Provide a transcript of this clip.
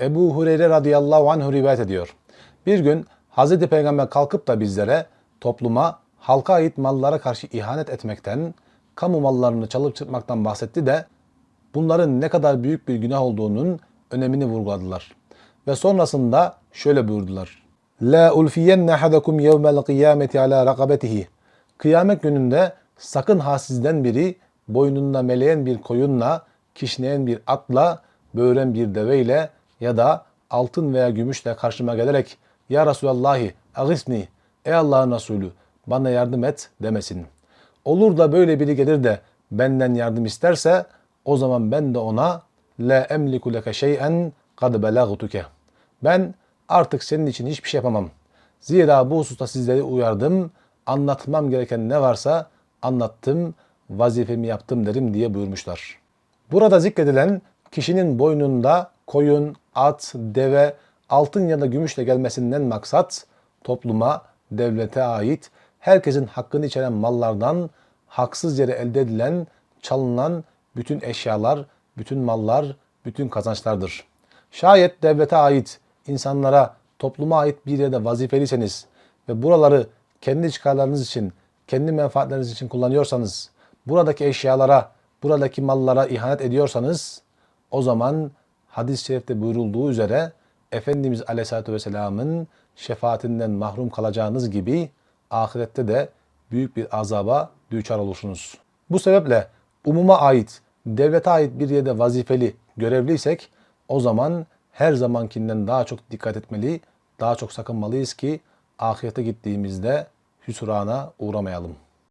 Ebu Hureyre radıyallahu anhu rivayet ediyor. Bir gün Hazreti Peygamber kalkıp da bizlere topluma halka ait mallara karşı ihanet etmekten, kamu mallarını çalıp çırpmaktan bahsetti de bunların ne kadar büyük bir günah olduğunun önemini vurguladılar. Ve sonrasında şöyle buyurdular. La ulfiyenne ahadakum yevmel kıyameti ala rakabetihi. Kıyamet gününde sakın ha sizden biri boynunda meleğen bir koyunla, kişneyen bir atla, böğren bir deveyle ya da altın veya gümüşle karşıma gelerek Ya Resulallahi agisni ey Allah'ın Resulü bana yardım et demesin. Olur da böyle biri gelir de benden yardım isterse o zaman ben de ona la emliku leke şey'en kad belagtuke. Ben artık senin için hiçbir şey yapamam. Zira bu hususta sizleri uyardım. Anlatmam gereken ne varsa anlattım, vazifemi yaptım derim diye buyurmuşlar. Burada zikredilen kişinin boynunda koyun, at, deve, altın ya da gümüşle gelmesinden maksat topluma, devlete ait herkesin hakkını içeren mallardan haksız yere elde edilen, çalınan bütün eşyalar, bütün mallar, bütün kazançlardır. Şayet devlete ait, insanlara, topluma ait bir yerde vazifeliyseniz ve buraları kendi çıkarlarınız için, kendi menfaatleriniz için kullanıyorsanız, buradaki eşyalara, buradaki mallara ihanet ediyorsanız, o zaman hadis-i şerifte buyurulduğu üzere Efendimiz Aleyhisselatü Vesselam'ın şefaatinden mahrum kalacağınız gibi ahirette de büyük bir azaba düçar olursunuz. Bu sebeple umuma ait, devlete ait bir yerde vazifeli, görevliysek o zaman her zamankinden daha çok dikkat etmeli, daha çok sakınmalıyız ki ahirete gittiğimizde hüsrana uğramayalım.